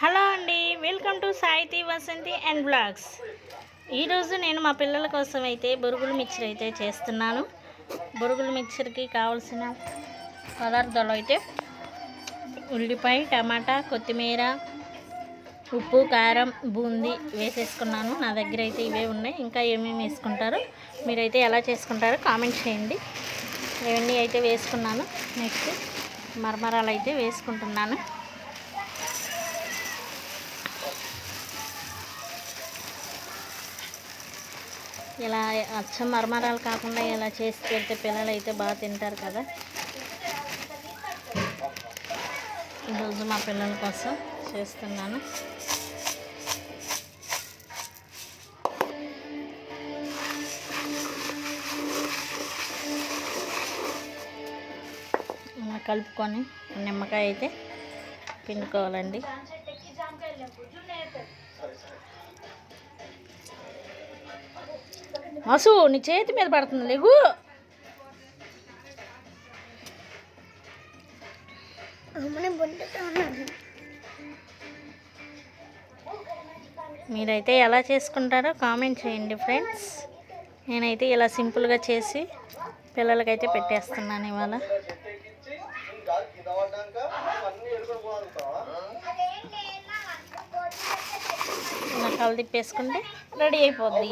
Hello అండి welcome to Saithi Vasanthi and blogs ఈరోజు నేను మా పిల్లల కోసం అయితే బొరుగులు మిక్చర్ అయితే చేస్తున్నాను. బొరుగులు మిక్చర్కి కావాల్సిన పదార్థాలు అయితే ఉల్లిపాయ టమాటా కొత్తిమీర ఉప్పు కారం బూందీ వేసేసుకున్నాను. నా దగ్గర అయితే ఇవే ఉన్నాయి. ఇంకా ఏమేమి వేసుకుంటారో మీరైతే ఎలా చేసుకుంటారో కామెంట్ చేయండి. ఇవన్నీ అయితే వేసుకున్నాను. నెక్స్ట్ మరమరాలు అయితే వేసుకుంటున్నాను. ఇలా అచ్చం మరమరాలు కాకుండా ఇలా చేసి పెడితే పిల్లలు అయితే బాగా తింటారు కదా. ఈరోజు మా పిల్లల కోసం చేస్తున్నాను. కలుపుకొని నిమ్మకాయ అయితే పిండుకోవాలండి. మసు నీ చేతి మీద పడుతుంది లేగు. మీరైతే ఎలా చేసుకుంటారో కామెంట్ చేయండి ఫ్రెండ్స్. నేనైతే ఇలా సింపుల్గా చేసి పిల్లలకైతే పెట్టేస్తున్నాను ఇవాళ. ఇలా కలు తిప్పేసుకుంటే రెడీ అయిపోద్ది.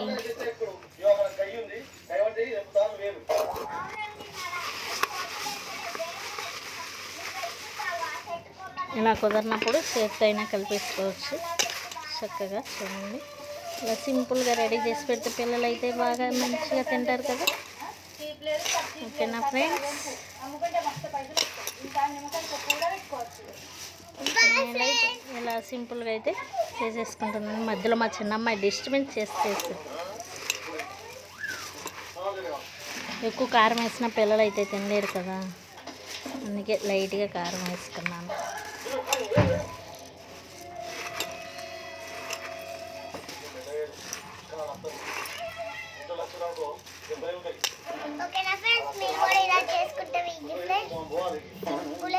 ఇలా కుదరినప్పుడు చేతితో అయినా కలిపేసుకోవచ్చు. చక్కగా చూడండి. ఇలా సింపుల్గా రెడీ చేసి పెడితే పిల్లలు అయితే బాగా మంచిగా తింటారు కదా. ఓకేనా ఫ్రెండ్స్? ఇలా సింపుల్గా అయితే చేసేసుకుంటున్నాను. మధ్యలో మా చిన్నమ్మాయి డిస్టర్బెన్స్ చేసేసి ఎక్కువ కారం వేసిన పిల్లలు అయితే తినలేరు కదా. అందుకే లైట్గా కారం వేసుకున్నాను. ఓకేనా ఫ్రెండ్స్ మీరు కూడా ఇలా చేసుకుంటే వీజీ ఫ్రెండ్స్ సింపుల్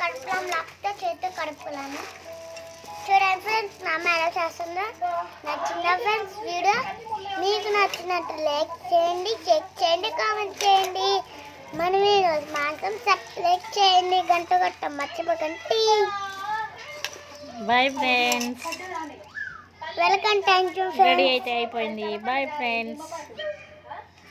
కడుపులో లాక్తే చేతితో కడుపులాను. చూడండి ఫ్రెండ్స్ మా అమ్మ ఎలా చేస్తుందో. నచ్చిందా ఫ్రెండ్స్ వీడియో మీకు నచ్చినట్టు లైక్ చేయండి చెక్ చేయండి కామెంట్ చేయండి. మన వీడియోస్ మాత్రం సబ్స్క్రైబ్ చేయండి. గంట గట్ట మర్చిపోకండి. Bye friends welcome thank you ready అయితే అయిపోయింది. Bye friends